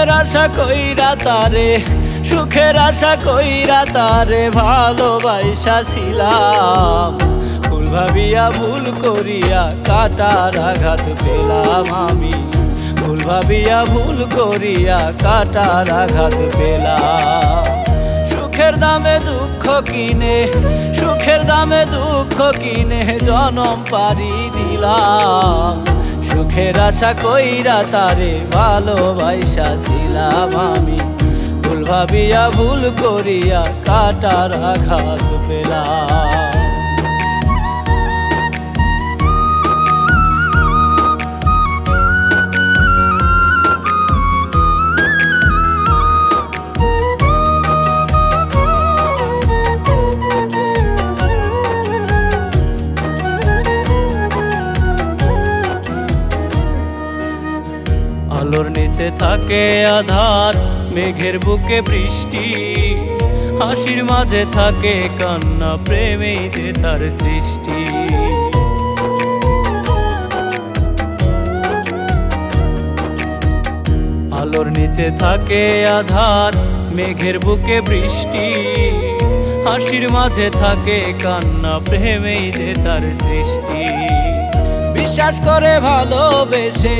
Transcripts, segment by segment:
সুখের আশা কইরা তারে, সুখের আশা কইরা তারে ভালোবাসা ছিলাম। ভুল ভাবিয়া ভুল করিয়া কাটার আঘাত পেলাম আমি। ভুল ভাবিয়া ভুল করিয়া কাটার আঘাত পেলাম। সুখের দামে দুঃখ কিনে, সুখের দামে দুঃখ কিনে জনম পারি দিলাম। সুখের আশা কইরা তারে ভালোবাসা ছিলাম আমি। ভুল ভাবিয়া ভুল করিয়া কাটার আঘাত পেলাম। আলোর থাকে আধার, মেঘের বুকে বৃষ্টি। হাসির মাঝে থাকে কান্না, প্রেমেই যে তার সৃষ্টি। আলোর নিচে থাকে আধার, মেঘের বুকে বৃষ্টি। হাসির মাঝে থাকে কান্না, প্রেমেই যে তার সৃষ্টি। বিশ্বাস করে ভালোবেসে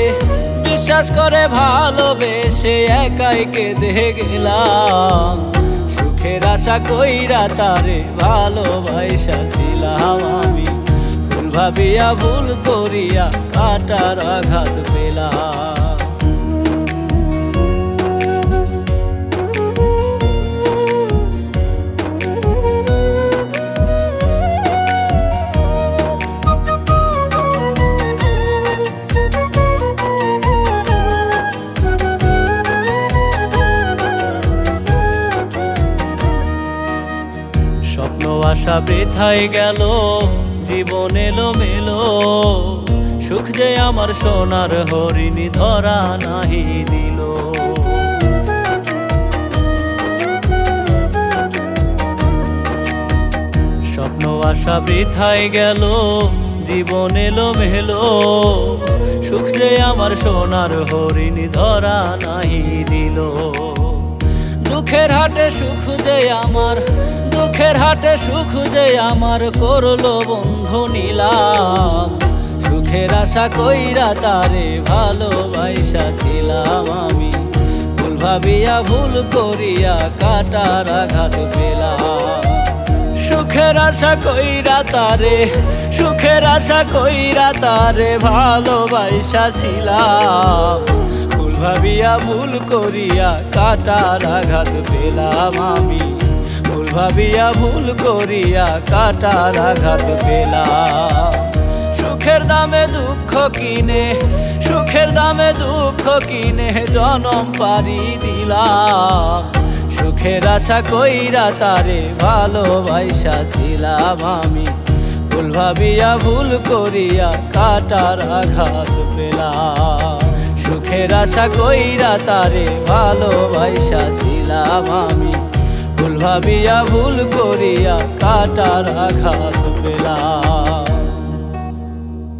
বিশ্বাস করে ভালোবেসে একাই কেঁদে গেলাম। সুখের আশা কইরা তারে ভালোবাসা ছিলাম আমি। ভুল ভাবিয়া ভুল করিয়া কাটার আঘাত পেলাম। আশা বৃথায় গেল, জীবন এলো মেলো সুখ যে আমার সোনার হরিণী ধরা নাহি দিল। স্বপ্ন আশা বৃথায় গেল, জীবন এলো মেলো সুখ যে আমার সোনার হরিণী ধরা নাহি দিল। দুঃখের হাটে সুখ যে আমার, দুঃখের হাটে সুখ যে আমার করল বন্ধু নিলাম। সুখের আশা কইরা তারে ভালোবাসা ছিলাম আমি। ভুল ভাবিয়া ভুল করিয়া কাটার আঘাত পেলাম। সুখের আশা কইরা তারে, সুখের আশা কইরা তারে ভালোবাসা ছিলাম। ভাবিয়া ভুল করিয়া কাটার আঘাত পেলাম আমি। ভুল ভাবিয়া ভুল করিয়া কাটার আঘাত পেলাম। সুখের দামে দুঃখ কিনে, সুখের দামে দুঃখ কিনে জনম পারি দিলাম। সুখের আশা কইরা তারে ভালোবাসা ছিলাম আমি। ভুল ভাবিয়া ভুল করিয়া কাটার আঘাত পেলাম। সুখের আশা কইরা তারে ভালোবাসা ছিলাম আমি। ভুল ভাবিয়া ভুল করিয়া কাটার আঘাত পেলাম।